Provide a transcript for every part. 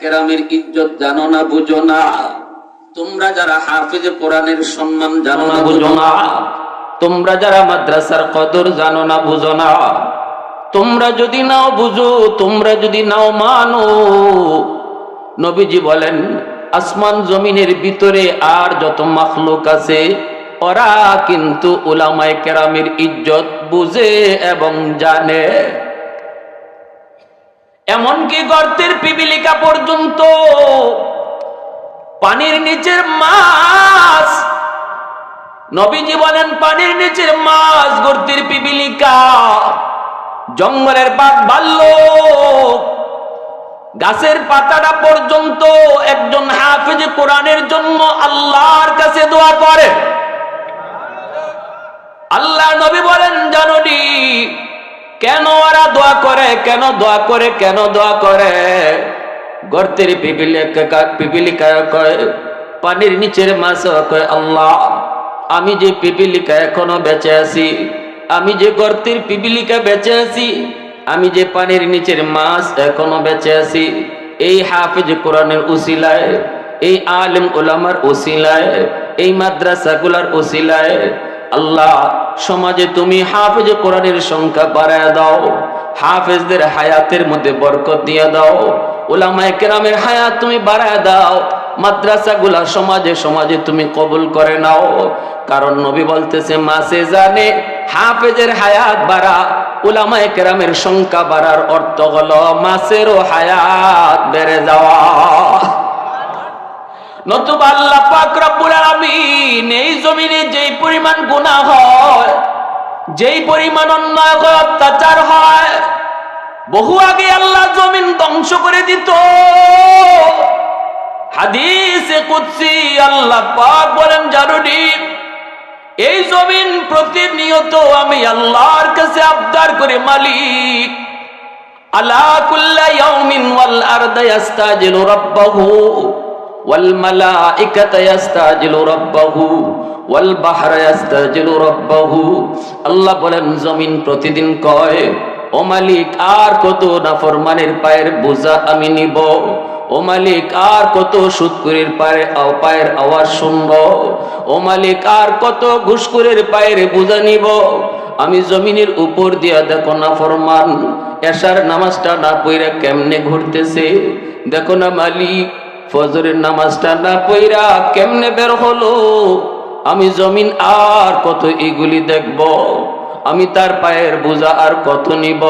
কেরামের ইজ্জত জানো না, বুঝো না। তোমরা যারা হাফিজ কোরআনের সম্মান জানো না, বুঝো না। তোমরা যারা মাদ্রাসার কদর জানো না, বুঝো না। তোমরা যদি নাও বুঝো, তোমরা যদি নাও মানো। নবীজি বলেন, আসমান জমিনের ভিতরে আর যত মাখলুক আছে, ওরা কিন্তু উলামায়ে কেরামের ইজ্জত বুঝে এবং জানে। এমনকি গর্তের পিপিলিকা পর্যন্ত, পানির নিচের মাছ, নবীজি বলেন, পানির নিচের মাছ, গর্তের পিপিলিকা, জঙ্গলের বাঘ ভাল্লুক গাছের পাতাটা পর্যন্ত একজন হাফিজ কোরআনের জন্য আল্লাহর কাছে দোয়া করে। আল্লাহ নবী বলেন জাননি কেন ওরা দোয়া করে, কেন দোয়া করে, কেন দোয়া করে? গর্তের পিপিলিকা পিপিলিকা কয়, পানির নিচের মাছ কয়, আল্লাহ, আমি যে পিপিলিকা এখনও বেঁচে আছি, আমি যে গর্তের পিপিলিকা বেঁচে আছি, আমি যে পানির নিচের মাছ এখনও বেঁচে আছি, এই হাফিজ কোরআনের উসিলায়, এই আলেম ওলামার ওসিলায় এই মাদ্রাসাগুলার ওসিলায় আল্লাহ, সমাজে তুমি হাফেজ কোরআনের সংখ্যা বাড়ায় দাও, হাফেজদের হায়াতের মধ্যে বরকত দিয়ে দাও ওলামায়ে কেরামের হায়াত তুমি বাড়ায় দাও, মাদ্রাসাগুলা সমাজে সমাজে তুমি কবুল করে নাও। কারণ নবী বলতেছে মাসে জানে, হাফেজের হায়াত বাড়া ওলামায়ে কেরামের সংখ্যা বাড়ার অর্থ হলো মাসেরও হায়াত বেড়ে যাওয়া। নতুবা আল্লাহ পাক রব্বুল আলামিন এই জমিনে যেই পরিমাণ গুনাহ হয়, যেই পরিমাণ অন্যায় অত্যাচার হয়, বহু আগে আল্লাহ জমিন ধ্বংস করে দিত। হাদিসে কুদসি আল্লাহ পাক বলেন, জানুনি, এই জমিন প্রতিনিয়ত আমি আল্লাহর কাছে আবদার করে মালিক। আলা কুল্লা ইয়াউমিন ওয়াল আরদা ইয়াস্তাজিলু রাব্বাহু। والملائكة يستعجل ربه والبحر يستعجل ربه আল্লাহ বলেন জমিন প্রতিদিন কয় ও মালিক আর কত নাফরমানের পায়ের বোঝা আমি নিব ও মালিক আর কত সুৎকুরের পায়ের পায়ের আওয়াজ শুনব ও মালিক আর কত ঘুষকুরের পায়ের বোঝা নিব আমি জমিনের উপর দিয়া দেখো না ফরমান এশার নামাজটা না পইরা কেমনে ঘুরতেছে দেখো না মালিক ফজরের নামাজটা না পইরা কেমনে বের হলো? আমি জমিন আর কত এগুলি দেখব? আমি তার পায়ের বোঝা আর কত নিব?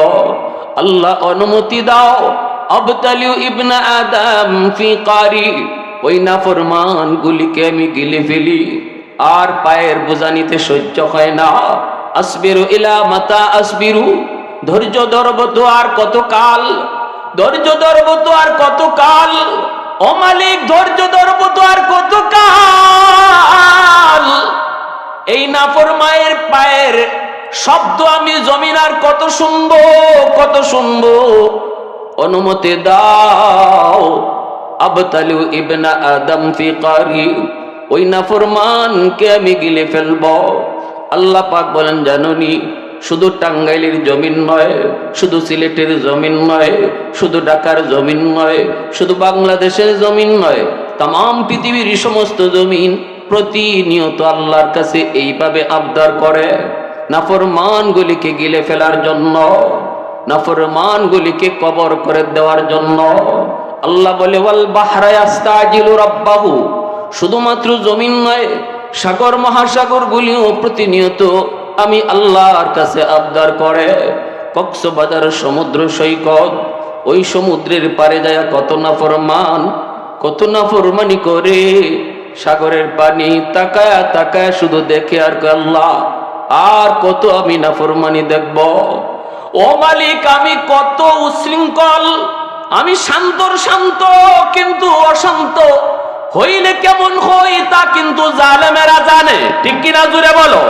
আল্লাহ অনুমতি দাও। আবতালিউ ইবনা আদম ফি কারি। ওই নাফরমান গুলিকে আমি গিলে ফেলি। আর পায়ের বোঝা নিতে সহ্য হয় না। আসবিরু ইলা মাতা আসবিরু। ধৈর্য ধরব তো আর কত কাল? ধৈর্য ধরব তো আর কত কাল? ও মালিক, ধৈর্য ধরব তো আর কত কাল এই নাফর মায়ের পায়ের শব্দ আমি জমিন আর কত শুনব কত শুনব? অনুমতি দাও। আবতালু ইবনা আদম ফি কারি। ওই নাফরমানকে আমি গিলে ফেলব। আল্লাহ পাক বলেন, জাননি শুধু টাঙ্গাইলের জমিন নয়, শুধু সিলেটের জমিন নয়, শুধু ঢাকার জমিন নয়, শুধু বাংলাদেশের জমিন নয় তাম পৃথিবীর সমস্ত জমিন প্রতিনিয়ত আল্লাহর কাছে এইভাবে আবদার করে। নাফরমান গুলিকে গিলে ফেলার জন্য নাফরমান গুলিকে কবর করে দেওয়ার জন্য। আল্লাহ বলে, ওয়াল বাহরায়াস্তাজিলু রাব্বাহু। শুধুমাত্র জমিন নয়, সাগর মহাসাগর গুলিও প্রতিনিয়ত আমি আল্লাহর কাছে আবদার করে, কক্সবাজার সমুদ্র সৈকত, ওই সমুদ্রের পারে যায় কত না ফরমান কত না ফরমানি করে সাগরের পানি তাকায়া তাকায়া শুধু দেখে আর আল্লাহ, আর কত আমি না ফরমানি দেখব? ও মালিক, আমি কত উশৃঙ্খল, আমি শান্তর শান্ত, কিন্তু অশান্ত, হইলে কেমন হই তা কিন্তু জালেমেরা জানে। ঠিক কিনা জুড়ে বলো?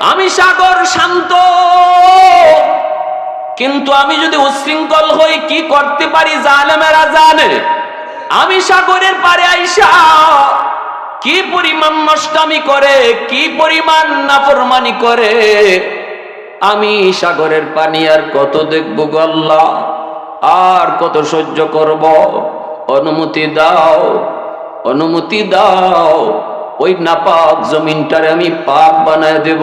আমি সাগর শান্ত। কিন্তু আমি যদি উশৃঙ্খল হই, কি করতে পারি জালেমেরা জানে? আমি সাগরের পারে আইসা কি পরিমাণ নষ্টামি করে, কি পরিমাণ নাফরমানি করে? আমি সাগরের পানি আর কত দেখব গল্লা আর কত সহ্য করব? অনুমতি দাও অনুমতি দাও। ওই নাপাক জমিনটারে আমি পাক বানায় দেব।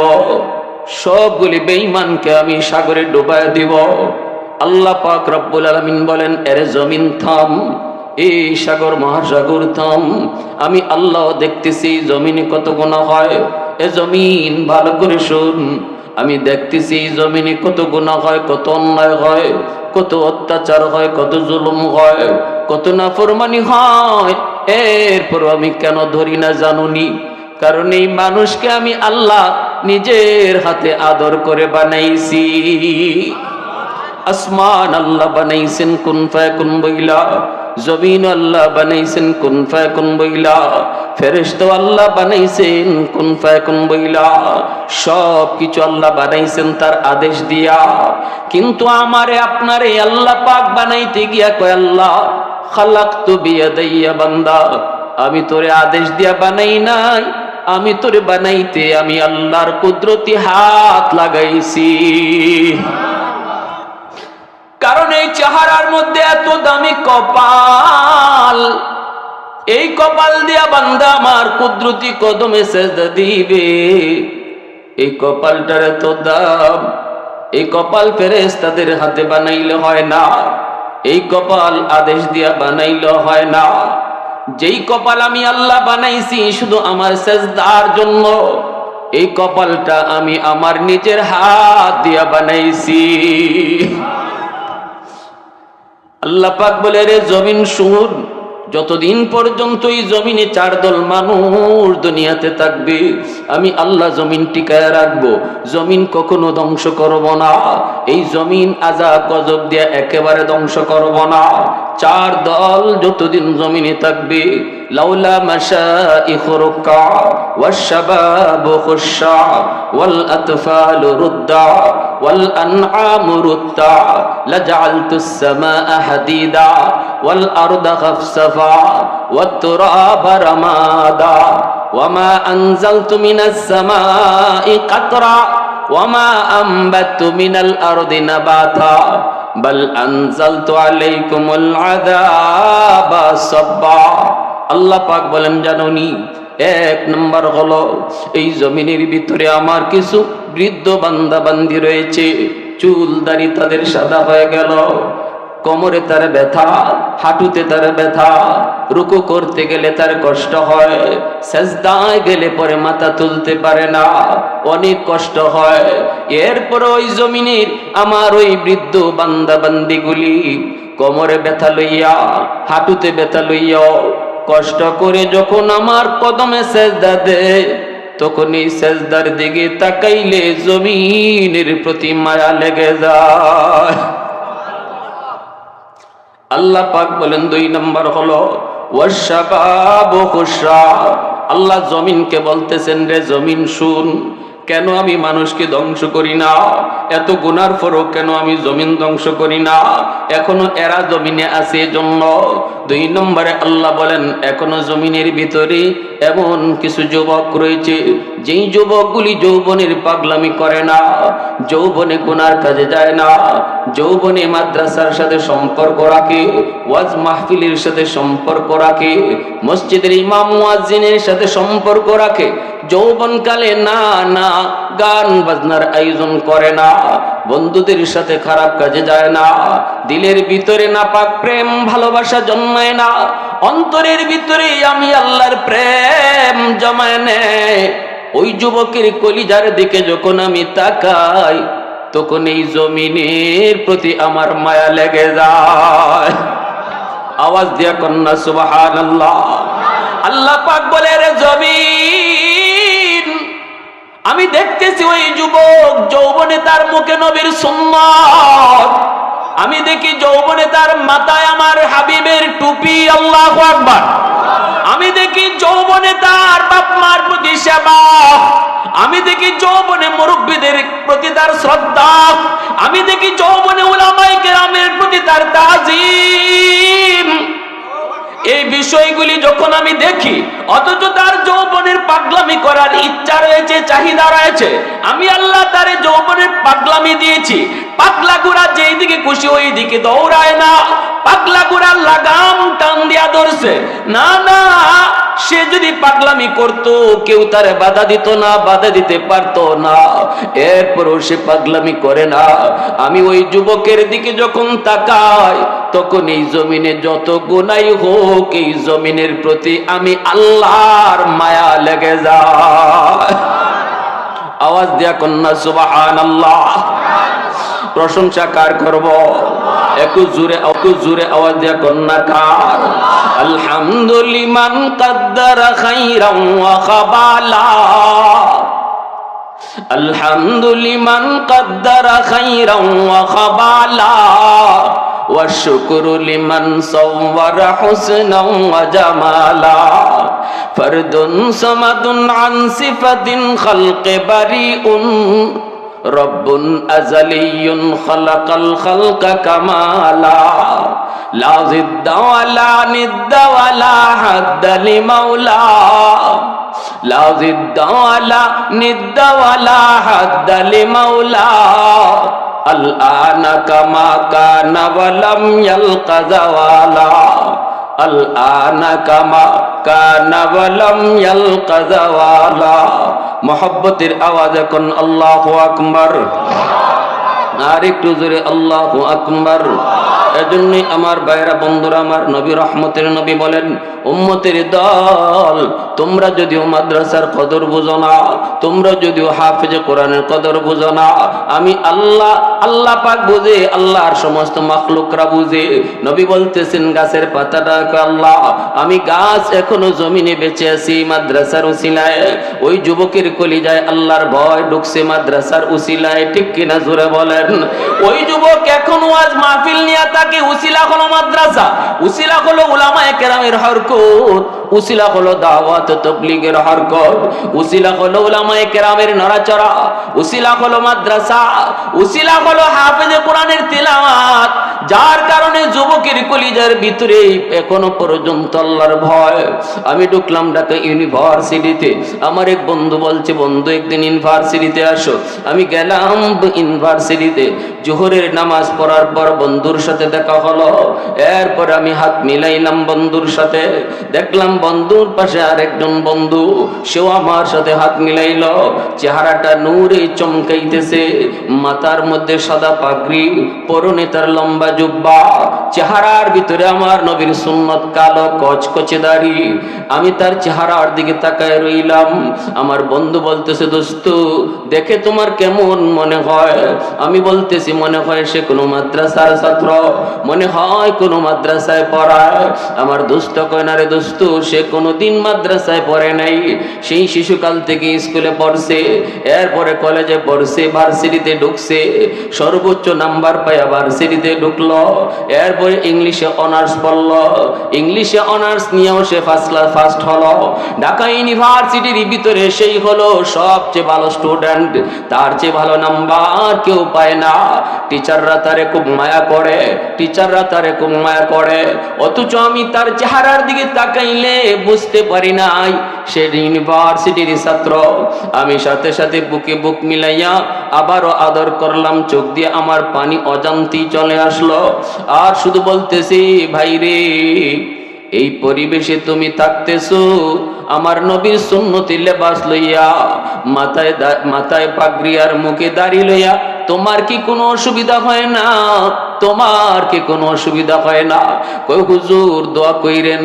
সবগুলি বেঈমানকে আমি সাগরে ডুবায় দিব। আল্লাহ পাক রব্বুল আলামিন বলেন, এরে জমিন থাম, এই সাগর মহাসাগর থাম। আমি আল্লাহ দেখতেছি জমিনে কত গুণা হয়। এ জমিন ভালো করে শুন। আমি দেখতেছি জমিনে কত গুণা হয়, কত অন্যায় হয়, কত অত্যাচার হয়, কত জুলুম হয়, কত নাফরমানি হয়। এরপর আমি কেন ধরি না জানুনি? কারণ এই মানুষকে আমি আল্লাহ নিজের হাতে আদর করে বানাইছি। আসমান আল্লাহ বানাইছেন, কুন ফায়াকুন বইলা। জমিন আল্লাহ বানাইছেন, কুন ফায়াকুন বইলা। ফেরেশতা আল্লাহ বানাইছেন, কুন ফায়াকুন বইলা। সব কিছু আল্লাহ বানাইছেন তার আদেশ দিয়া। কিন্তু আমারে আপনারে আল্লাহ পাক বানাইতে গিয়া কয় আল্লাহ আমি তোরে আদেশ দিয়া বানাই নাই, আমি তোরে বানাইতে আমি আল্লাহর কুদরতি হাত লাগাইছি। কারণ এই চেহারার মধ্যে এত দামি কপাল, এই কপাল দিয়া বান্দা আমার কুদরতি কদমে সেজদা দিবে। এই কপালটার এত দাম, এই কপাল ফেরেস তাদের হাতে বানাইলে হয় না। এই কপাল আদেশ দিয়া বানাইল হয় না। যেই কপাল আমি আল্লাহ বানাইছি, শুধু আমার সেজদার জন্য। এই কপালটা আমি আমার নিজের হাত দিয়া বানাইছি। আল্লাহ পাক বলে, রে জমিন শুন যতদিন পর্যন্ত এই জমিনে চার দল মানুষ দুনিয়াতে থাকবে, আমি আল্লাহ জমিন টিকায় রাখব। জমিন কখনো ধ্বংস করব না। এই জমিন আজাব, গজব দিয়ে একেবারে ধ্বংস করব না। চার দল যতদিন জমিনে থাকবে لولا مشائخ ركع والشباب خشع والأطفال ردع والأنعام ردع لجعلت السماء حديدا والأرض خفصفا والتراب رمادا وما أنزلت من السماء قطرا وما أنبت من الأرض نباتا بل أنزلت عليكم العذاب صبا আল্লাহ পাক বলেন জাননি এক নম্বর হলো, এই জমিনের ভিতরে আমার কিছু বৃদ্ধ বান্দা বান্দি রয়েছে। চুল দাড়ি তাদের সাদা হয়ে গেল। কোমরে তার ব্যথা, হাঁটুতে তার ব্যথা, রুকু করতে গেলে তার কষ্ট হয়, সেজদায় গেলে পরে মাথা তুলতে পারে না, অনেক কষ্ট হয়। এরপর ওই জমিনের আমার ওই বৃদ্ধ বান্দা বান্দিগুলি কোমরে ব্যথা লইয়া, হাঁটুতে ব্যথা লইয়া কষ্ট করে যখন আমার কদমে সেজদা দে তখন এই সেজদার দিকে তাকাইলে জমিনের প্রতি মায়া লেগে যায়। আল্লাহ পাক বলেন দুই নম্বর হলো ওয়াশাবাবু খুশরা আল্লাহ জমিনকে বলতেছেন, রে জমিন শুন কেন আমি মানুষকে ধ্বংস করি না? এত গুনার পরও কেন আমি জমিন ধ্বংস করি না? এখনও এরা জমিনে আছে জন্য দুই নম্বরে আল্লাহ বলেন, এখনও জমিনের ভিতরে এমন কিছু যুবক রয়েছে, যেই যুবকগুলি যৌবনের পাগলামি করে না, যৌবনে গুনার কাজে যায় না, যৌবনে মাদ্রাসার সাথে সম্পর্ক রাখে, ওয়াজ মাহফিলের সাথে সম্পর্ক রাখে, মসজিদের ইমাম মুয়াজ্জিনের সাথে সম্পর্ক রাখে, যৌবনকালে না না, গান বাজনার আয়োজন করে না, বন্ধুদের সাথে খারাপ কাজে যায় না, দিলের ভিতরে না পাক প্রেম ভালোবাসা জন্মায় না, অন্তরের ভিতরে আমি আল্লাহর প্রেম জমায় নেয়। ওই যুবকের কলিজার দিকে যখন আমি তাকাই, তখন এই জমিনের প্রতি আমার মায়া লেগে যায়। আওয়াজ দিয়া কন্যা সুবাহান আল্লাহ আল্লাহ পাক বলে, রে জমিন, আমি দেখতেছি ওই যুবক যৌবনে তার মুখে নবীর সুন্নত। আমি দেখি যৌবনে তার মাথায় আমার হাবিবের টুপি, আল্লাহ আকবার। আমি দেখি যৌবনে তার বাপ মার প্রতি সেবা। আমি দেখি যৌবনে মুরব্বীদের প্রতি তার শ্রদ্ধা। আমি দেখি যৌবনে উলামাই কেরামের প্রতি তার তাজিম। বিষয়গুলি যখন আমি দেখি, অথচ তার যৌবনের পাগলামি করার ইচ্ছা রয়েছে, চাহিদা রয়েছে, আমি আল্লাহ তার যৌবনের পাগলামি দিয়েছি। পাগলা গুড়া যেই দিকে খুশি, ওই দিকে দৌড়ায় না। পাগলা গুড়া লাগাম টান দিয়া ধরছে। না না সে যদি পাগলামি করত, কেউ তার বাধা দিত না, বাধা দিতে পারতো না। এরপরও সে পাগলামি করে না। আমি ওই যুবকের দিকে যখন তাকাই, তখন এই জমিনে যত গুনাই হোক, এই জমিনের প্রতি আমি আল্লাহর মায়া লেগে যায়। আওয়াজ দিয়া কন্যা সুবাহান আল্লাহ প্রশংসা কার করব? একটু জুড়ে একটু জুড়ে আওয়াজ দিয়া কন্যা কার আলহামদুলিমান কাদ্দার খাইরাম ওয়া খাবালা আলহামদুলিমান কাদ্দার খাইরাম ওয়া খাবালা والشكر لمن صور حسنا وجمالا فرد صمد عن صفة خلق بريء رب أزلي خلق الخلق كمالا. لا ضد ولا ند ولا حد لمولى لا ضد ولا ند ولا حد لمولى الآن كما كان ولم يلق زوالا. الآن كما كان ولم يلق زوالا. মহব্বতের আওয়াজ এখন আল্লাহ আকবার। আর একটু জোরে আল্লাহ আকবার। এজন্যই আমার বাইরা বন্ধুরা, আমার নবী রহমতের নবী বলেন, উম্মতের দল, তোমরা যদিও মাদ্রাসার কদর বুঝো না, তোমরা যদিও হাফেজে কোরআনের কদর বুঝো না, আমি আল্লাহ আল্লাহ পাক বুঝে, আল্লাহর সমস্ত মাখলুকরা বুঝে, নবী বলতেছেন, গাছের পাতাটা আল্লাহ, আমি গাছ এখনও জমিনে বেঁচে আছি, মাদ্রাসার উসিলায়, ওই যুবকের কলিজায় আল্লাহর ভয় ঢুকছে মাদ্রাসার উসিলায়, ঠিক কিনা জোরে বলেন, ওই আজ মাহফিল নিয়ে তাকে উসিলা হলো মাদ্রাসা উসিলা হলো উলামায়ে কেরামের হরকত। উসিলা হলো দাওয়াত তবলিগের হরকত, উসিলা হলো উলামায়ে কেরামের নড়াচড়া, উসিলা হলো মাদ্রাসা, উসিলা হলো হাফেজে কোরআনের তিলাওয়াত, যার কারণে যুবকের কলিজার ভিতরে এখনও পর্যন্ত আল্লাহর ভয়। আমি ঢুকলাম ঢাকা ইউনিভার্সিটিতে, আমার এক বন্ধু বলছে, বন্ধু, একদিন ইউনিভার্সিটিতে আসো। আমি গেলাম ইউনিভার্সিটিতে। জোহরের নামাজ পড়ার পর বন্ধুর সাথে দেখা হলো। এরপর আমি হাত মিলাইলাম বন্ধুর সাথে। দেখলাম বন্ধুর পাশে আরেকজন বন্ধু, সেও আমার সাথে হাত মিলাইল। চেহারাটা নূরে চমকাইতেছে, মাথার মধ্যে সাদা পাগড়ি, পরনে তার লম্বা জুব্বা। চেহারার ভিতরে আমার নবীর সুন্নত কালো কচকচে দাড়ি। আমি তার চেহারার দিকে তাকায় রইলাম। আমার বন্ধু বলতেছে, দোস্ত, দেখে তোমার কেমন মনে হয়? আমি বলতেছি, মনে হয় সে কোনো মাদ্রাসার ছাত্র। মনে হয় কোনো মাদ্রাসায় পড়ায়। আমার দোস্ত কয়, না রে দোস্ত সে কোনোদিন মাদ্রাসায় পড়ে নাই। সেই শিশুকাল থেকে স্কুলে পড়ছে, এরপরে কলেজে পড়ছে, ভার্সিটিতে ঢুকছে, সর্বোচ্চ নাম্বার পাইয়া ভার্সিটিতে ঢুকলো, এরপরে ইংলিশে অনার্স পড়ল। ইংলিশে অনার্স নিয়েও সে ফার্স্ট ক্লাস ফার্স্ট হলো। ঢাকা ইউনিভার্সিটির ভিতরে সেই হলো সবচেয়ে ভালো স্টুডেন্ট তার চেয়ে ভালো নাম্বার কেউ পায় না। টিচাররা তারে খুব মায়া করে, টিচাররা তারে খুব মায়া করে। অথচ আমি তার চেহারার দিকে তাকাইলে বুঝতে পারি নাই। সে ইউনিভার্সিটির ছাত্র। আমি সাথে সাথে বুকে বুক মিলাইয়া আবারও আদর করলাম। চোখ দিয়ে আমার পানি অজান্তি চলে আসলো। আর শুধু বলতেছি ভাই রে এই পরিবেশে তুমি থাকতেছো, আমার নবীর সুন্নতি লেবাস লইয়া, মাথায় মাথায় পাগড়ি আর মুখে দাড়ি লইয়া, তোমার কি কোনো অসুবিধা হয় না? তোমার কি কোনো অসুবিধা হয় না? কই হুজুর, দোয়া কইরেন,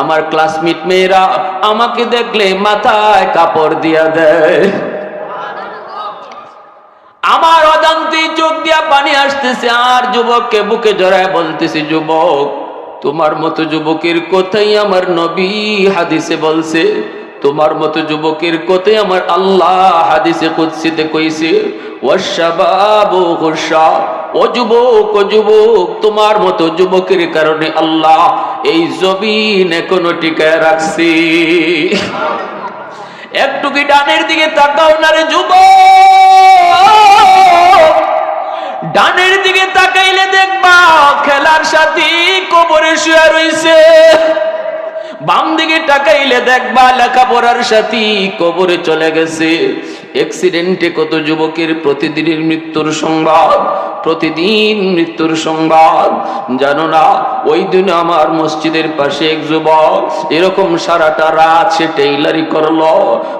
আমার ক্লাসমেট মেয়েরা আমাকে দেখলে মাথায় কাপড় দিয়া দেয়। আমার অজান্তে চোখ দিয়া পানি আসতেছে, আর যুবককে বুকে জড়ায় বলতেছে, যুবক তোমার মতো যুবকের কোথায় আমার নবী হাদিসে বলছে। তোমার মতো যুবকের কোথায় আমার আল্লাহ হাদিসে কুৎসিতে কইছে। ওয়াশাবাবু খুশা ও যুবক ও যুবক, তোমার মতো যুবকের কারণে আল্লাহ এই জমিন এখনও টিকায় রাখছি। একটু কি ডানের দিকে তাকাও না রে যুবক। ডানের দিকে তাকাইলে দেখবা খেলার সাথে কবরে শুয়ে রইছে। বাম দিকে টাকাইলে দেখবা লেখাপড়ার সাথী কবরে চলে গেছে। অ্যাক্সিডেন্টে কত যুবকের প্রতিদিনের মৃত্যুর সংবাদ? প্রতিদিন মৃত্যুর সংবাদ। জানো না, ওই দিন আমার মসজিদের পাশে এক যুবক এরকম সারাটা রাত সে টেইলারি করল।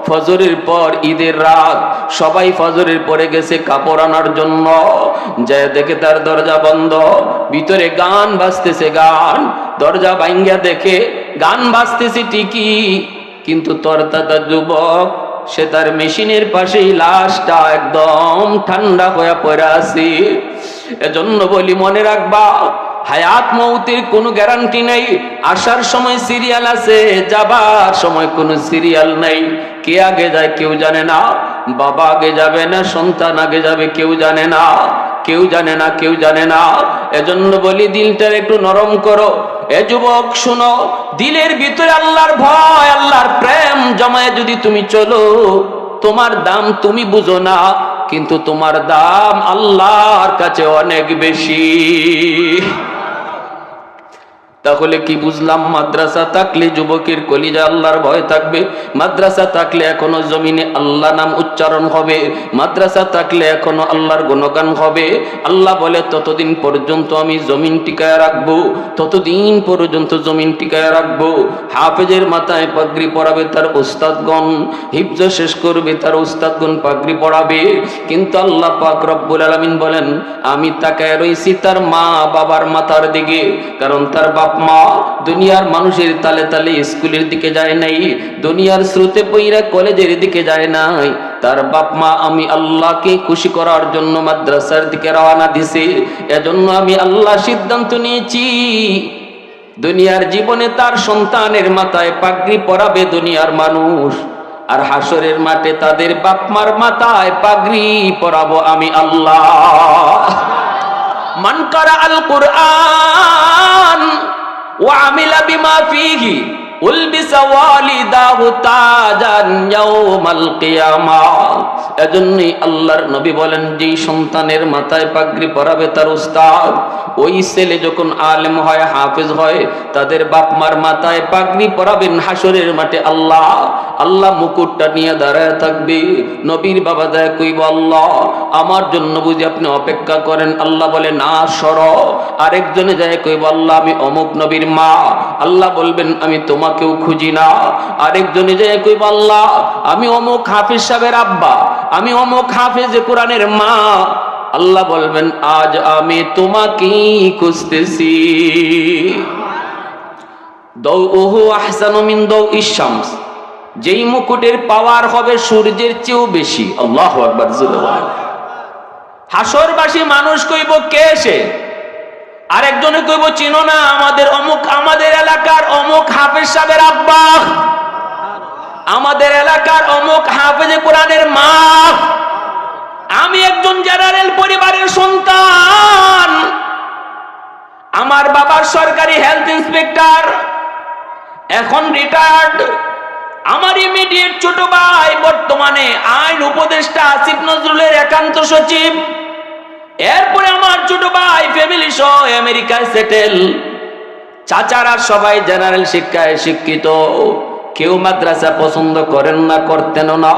ফজরের পর ঈদের রাত, সবাই ফজরের পরে গেছে কাপড় আনার জন্য। যায় দেখে তার দরজা বন্ধ, ভিতরে গান বাজতেছে গান। দরজা ভাঙ্গা দেখে, গান বাজতেছে ঠিকই, কিন্তু তরতাতা যুবক সে তার মেশিনের পাশেই লাশটা একদম ঠান্ডা হয়ে পড়ে আছে। এজন্য বলি, মনে রাখবা, হায়াত মৌতির কোনো গ্যারান্টি নেই। আসার সময় সিরিয়াল আছে, যাবার সময় কোনো সিরিয়াল নেই। কে আগে যায় কেউ জানে না, বাবা আগে যাবে না, সন্তান আগে যাবে কেউ জানে না, কেউ জানে না, কেউ জানে না। এজন্য বলি, দিলটার একটু নরম করো। এ যুবক, শুনো, দিলের ভিতরে আল্লাহর ভয়, আল্লাহর প্রেম জমায় যদি তুমি চলো, তোমার দাম তুমি বুঝো না, কিন্তু তোমার দাম আল্লাহর কাছে অনেক বেশি। তাহলে কি বুঝলাম, মাদ্রাসা থাকলে যুবকের কলিজা আল্লাহর ভয় থাকবে? মাদ্রাসা থাকলে এখনও জমিনে আল্লাহ নাম উচ্চারণ হবে। মাদ্রাসা থাকলে এখনও আল্লাহর গুণগান হবে। আল্লাহ বলে, ততদিন পর্যন্ত আমি জমিন টিকায় রাখব। ততদিন পর্যন্ত জমিন টিকায় রাখব। হাফেজের মাথায় পাগড়ি পড়াবে তার উস্তাদগণ হিফজ শেষ করবে তার উস্তাদগণ পাগড়ি পড়াবে কিন্তু আল্লাহ পাক রব্বুল আলামিন বলেন, আমি তাকায় রয়েছি তার মা বাবার মাথার দিকে, কারণ তার বাপ মা দুনিয়ার মানুষের তালে তালে স্কুলের দিকে যায় নাই, দুনিয়ার স্রোতে পইরা কলেজের দিকে যায় নাই। তার বাপ মা আমি আল্লাহকে খুশি করার জন্য মাদ্রাসার দিকে রওনা দিছে, এজন্য আমি আল্লাহ সিদ্ধান্ত নিয়েছি। দুনিয়ার জীবনে তার সন্তানের মাথায় পাগড়ি পরাবে দুনিয়ার মানুষ, আর হাসরের মাঠে তাদের বাপমার মাথায় পাগড়ি পরাবো আমি আল্লাহ। মান কারা আল কুরআন ওয়া আমিলা বিমা ফিহি। উলবিসা ওয়ালিদাহু মাথায় পরাবে তার উস্তাদ, ওই ছেলে যখন আলেম হয়, হাফেজ হয়, তাদের বাপ মার মাথায় পরাবেন হাসরের মাঠে আল্লাহ। আল্লাহ মুকুটটা নিয়ে দাঁড়ায় থাকবে। নবীর বাবা দেয় কইব, আল্লাহ, আমার জন্য বুঝি আপনি অপেক্ষা করেন? আল্লাহ বলে, না, সর। আরেকজনে যায় কইব, আল্লাহ, আমি অমুক নবীর মা। আল্লাহ বলবেন, আমি তোমাকেও খুঁজি না। আরেকজনে যায় কইব, আল্লাহ, আমি অমুক হাফিজ সাহেবের আব্বা, আমি অমুক হাফেজ কোরআনের মা। আল্লাহ বলবেন, আজ আমি তোমাকেই খুঁজতেছি। যেই মুকুটের পাওয়ার হবে সূর্যের চেয়েও বেশি। আল্লাহ আকবার হাসরবাসী মানুষ কইব, কে সে? আরেকজনে কইব, চিনো না, আমাদের অমুক, আমাদের এলাকার অমুক হাফেজ সাহেবের আব্বা। আমাদের এলাকার অমুক হাফেজে কোরআনের মা। আমি একজন জেনারেল পরিবারের সন্তান। আমার বাবার সরকারি হেলথ ইন্সপেক্টর, এখন রিটায়ার্ড আমার ইমিডিয়েট ছোট ভাই বর্তমানে আইন উপদেষ্টা আসিফ নজরুলের একান্ত সচিব। এরপরে আমার ছোট ভাই ফ্যামিলি সহ আমেরিকায় সেটেল। চাচারা সবাই জেনারেল শিক্ষায় শিক্ষিত। কেউ মাদ্রাসা পছন্দ করেন না, করতেন না।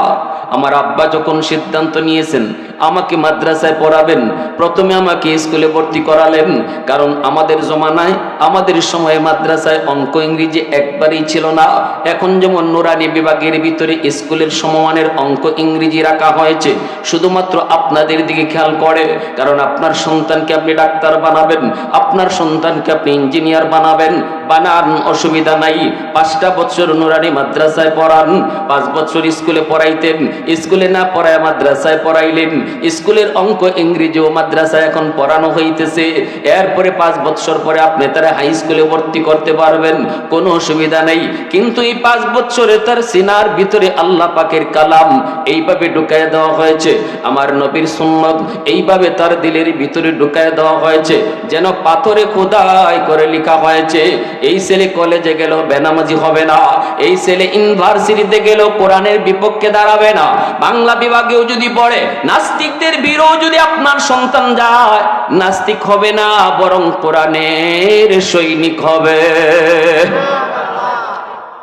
আমার আব্বা যখন সিদ্ধান্ত নিয়েছেন, আমাকে মাদ্রাসায় পড়াবেন, প্রথমে আমাকে স্কুলে ভর্তি করালেন। কারণ আমাদের জমানায় আমাদের সময়ে মাদ্রাসায় অঙ্ক ইংরেজি একবারই ছিল না। এখন যেমন নুরানি বিভাগের ভিতরে স্কুলের সমমানের অঙ্ক ইংরেজি রাখা হয়েছে, শুধুমাত্র আপনাদের দিকে খেয়াল করে। কারণ আপনার সন্তানকে আপনি ডাক্তার বানাবেন, আপনার সন্তানকে আপনি ইঞ্জিনিয়ার বানাবেন, বানান, অসুবিধা নাই। পাঁচটা বছর নুরানি মাদ্রাসায় পড়ান, পাঁচ বছর স্কুলে পড়াইতেন, স্কুলে না পড়ায় মাদ্রাসায় পড়াইলেন। স্কুলের অঙ্ক ইংরেজি ও মাদ্রাসায় এখন পড়ানো হইতেছে। এরপরে পাঁচ বছর পরে আপনি তারা হাই স্কুলে ভর্তি করতে পারবেন, কোনো অসুবিধা নেই। কিন্তু এই পাঁচ বছরে তার সিনার ভিতরে আল্লাহ পাকের কালাম এইভাবে ঢুকায় দেওয়া হয়েছে। আমার নবীর সুন্নত এইভাবে তার দিলের ভিতরে ঢুকায় দেওয়া হয়েছে। যেন পাথরে খোদাই করে লেখা হয়েছে, এই ছেলে কলেজে গেল বেনামাজি হবে না। এই ছেলে ইউনিভার্সিটিতে গেল কোরআনের বিপক্ষে দাঁড়াবে না। বাংলা বিভাগেও যদি পড়ে, নাস্তিকদের বীরও যদি আপনার সন্তান যায়, নাস্তিক হবে না, বরং কোরআনের সৈনিক হবে।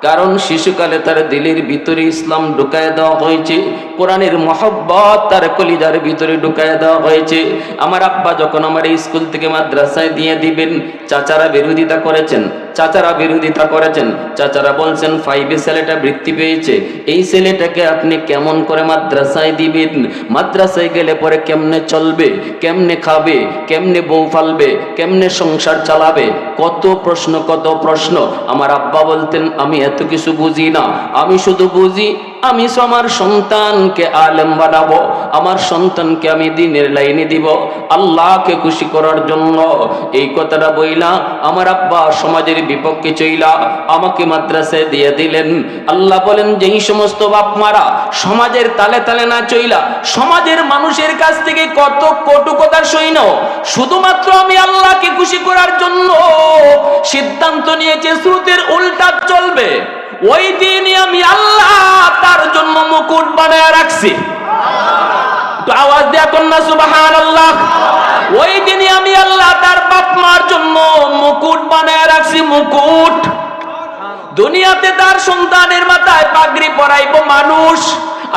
কারণ শিশুকালে তার দিলের ভিতরে ইসলাম ঢুকায় দেওয়া হয়েছে, কোরআনের মহব্বত তার কলিজার ভিতরে ঢুকায় দেওয়া হয়েছে। আমার আব্বা যখন আমার স্কুল থেকে মাদ্রাসায় দিয়ে দিবেন, চাচারা বিরোধিতা করেছেন, চাচারা বিরোধিতা করেছেন, চাচারা বলছেন, ফাইভে ছেলেটা বৃত্তি পেয়েছে, এই ছেলেটাকে আপনি কেমন করে মাদ্রাসায় দিবেন? মাদ্রাসায় গেলে পরে কেমনে চলবে, কেমনে খাবে, কেমনে বউ ফালবে কেমনে সংসার চালাবে? কত প্রশ্ন কত প্রশ্ন। আমার আব্বা বলতেন, আমি এত কিছু বুঝি না। আমি শুধু বুঝি আমি আমার সন্তানকে আলেম বানাবো, আমার সন্তানকে আমি দিনের লাইনে দিব, আল্লাহকে খুশি করার জন্য। এই কথাটা বইলা আমার আব্বা সমাজের বিপক্ষে চইলা আমাকে মাদ্রাসায় দিয়ে দিলেন। আল্লাহ বলেন, যেই সমস্ত বাপ মারা সমাজের তালে তালে না চইলা, সমাজের মানুষের কাছ থেকে কত কটু কথা শুধুমাত্র আমি আল্লাহকে খুশি করার জন্য সিদ্ধান্ত নিয়েছে, স্রোতের উল্টা চলবে। ওই দিনই আমি আল্লাহ তার জন্য মুকুট বানায় রাখছি। আওয়াজ দেয়া কন্যা সুবাহান আল্লাহ ওই দিনই আমি আল্লাহ তার বাপ মার জন্য মুকুট বানায় রাখছি, মুকুট। দুনিয়াতে তার সন্তানের মাথায় পাগড়ি পরাইব মানুষ।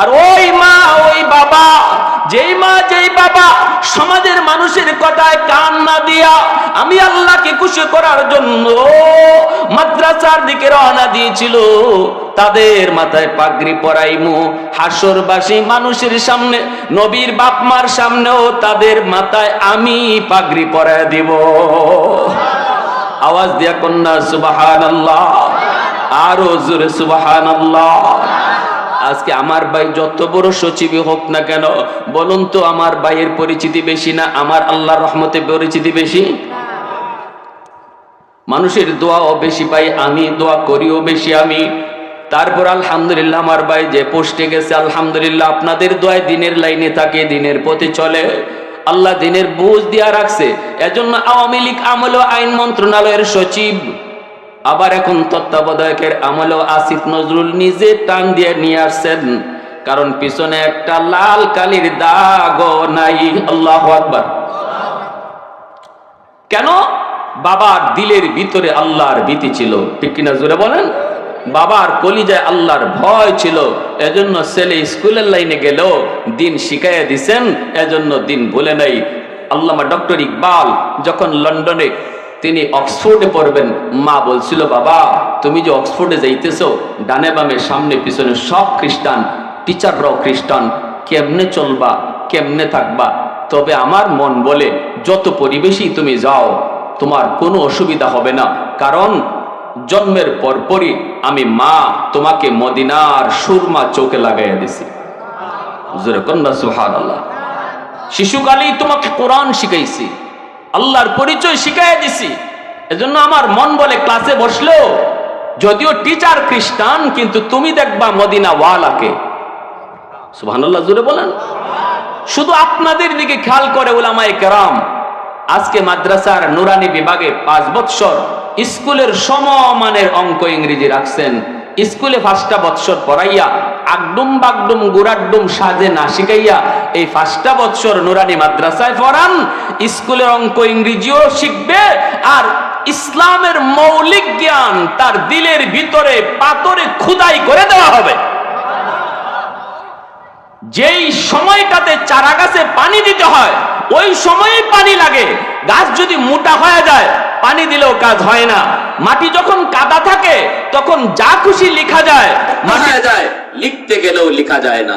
আর ওই মা, ওই বাবা যেই মা, যেই বাবা সমাজের মানুষের কথায় কান না দিয়া আমি আল্লাহকে খুশি করার জন্য মাদ্রাসার দিকে রওনা দিয়েছিল। তাদের মাথায় পাগড়ি পরাইমু। হাসরবাসী মানুষের সামনে, নবীর বাপ মার সামনেও তাদের মাথায় আমি পাগড়ি পরায় দিব। আওয়াজ দিয়া কন্যা সুবাহান আল্লাহ আরও জোরে সুবাহান আল্লাহ আজকে আমার ভাই যত বড় সচিবই হোক না কেন, বলুন তো আমার ভাইয়ের পরিচিতি বেশি না আমার আল্লাহর রহমতে পরিচিতি বেশি? মানুষের দোয়াও বেশি পাই, আমি দোয়া করিও বেশি আমি। তারপর আলহামদুলিল্লাহ আমার ভাই যে পোস্টে গেছে, আলহামদুলিল্লাহ আপনাদের দোয়ায় দিনের লাইনে থাকে, দিনের পথে চলে। আল্লাহ দিনের বুঝ দিয়া রাখছে। এজন্য আওয়ামী লীগ আমল ও আইন মন্ত্রণালয়ের সচিব আবার এখন তত্ত্বাবধায়কের আমল ও আসিফ নজরুল নিজে টান দিয়ে নিয়ে আসছেন। কারণ পিছনে একটা লাল কালির দাগ নাই। আল্লাহ আকবার। কেন? বাবার দিলের ভিতরে আল্লাহর ভীতি ছিল। ঠিক কিনা জোরে বলেন? বাবার কলিজায় আল্লাহর ভয় ছিল। এজন্য ছেলে স্কুলের লাইনে গেলেও দিন শিখাইয়া দিছেন। এজন্য দিন ভুলে নাই। আল্লামা ডক্টর ইকবাল যখন লন্ডনে তিনি অক্সফোর্ডে পড়বেন। মা বলছিল, বাবা, তুমি যে অক্সফোর্ডে যাইতেছো, ডানে বামে, সামনে, পিছনে সব খ্রিস্টান, টিচাররাও খ্রিস্টান, কেমনে চলবা, কেমনে থাকবা? তবে আমার মন বলে, যত পরিবেশই তুমি যাও, তোমার কোনো অসুবিধা হবে না। কারণ জন্মের পরপরই আমি মা, তোমাকে মদিনার সুরমা চোখে লাগাইয়া দিছি। শিশুকালেই তোমাকে কোরআন শিখাইছি। আল্লাহর পরিচয় শিখাইয়া দিছি। এজন্য আমার মন বলে ক্লাসে বসলেও, যদিও টিচার খ্রিস্টান, কিন্তু তুমি দেখবা মদিনা ওয়ালাকে সুবহানাল্লাহ, জোরে বলেন। শুধু আপনাদের দিকে খেয়াল করে ওলামায়ে কেরাম, আজকে মাদ্রাসার নুরানি বিভাগে পাঁচ বৎসর স্কুলের সমমানের অঙ্ক ইংরেজি রাখছেন। স্কুলে পাঁচটা বৎসর পড়াইয়া আগডুম বাগডুম গুড়াডুম সাজে না শিখাইয়া এই পাঁচটা বৎসর নুরানি মাদ্রাসায় পড়ান, স্কুলের অঙ্ক ইংরেজিও শিখবে আর ইসলামের মৌলিক জ্ঞান তার দিলের ভিতরে পাতরে খুদাই করে দেওয়া হবে। যেই সময়টাতে চারা গাছে পানি দিতে হয়, ওই সময়ে পানি লাগে। গাছ যদি মোটা হয়ে যায় পানি দিলেও কাজ হয় না। মাটি যখন কাদা থাকে, তখন যা খুশি লেখা যায়। মাটি যায়। লিখতে গেলেও লেখা যায় না।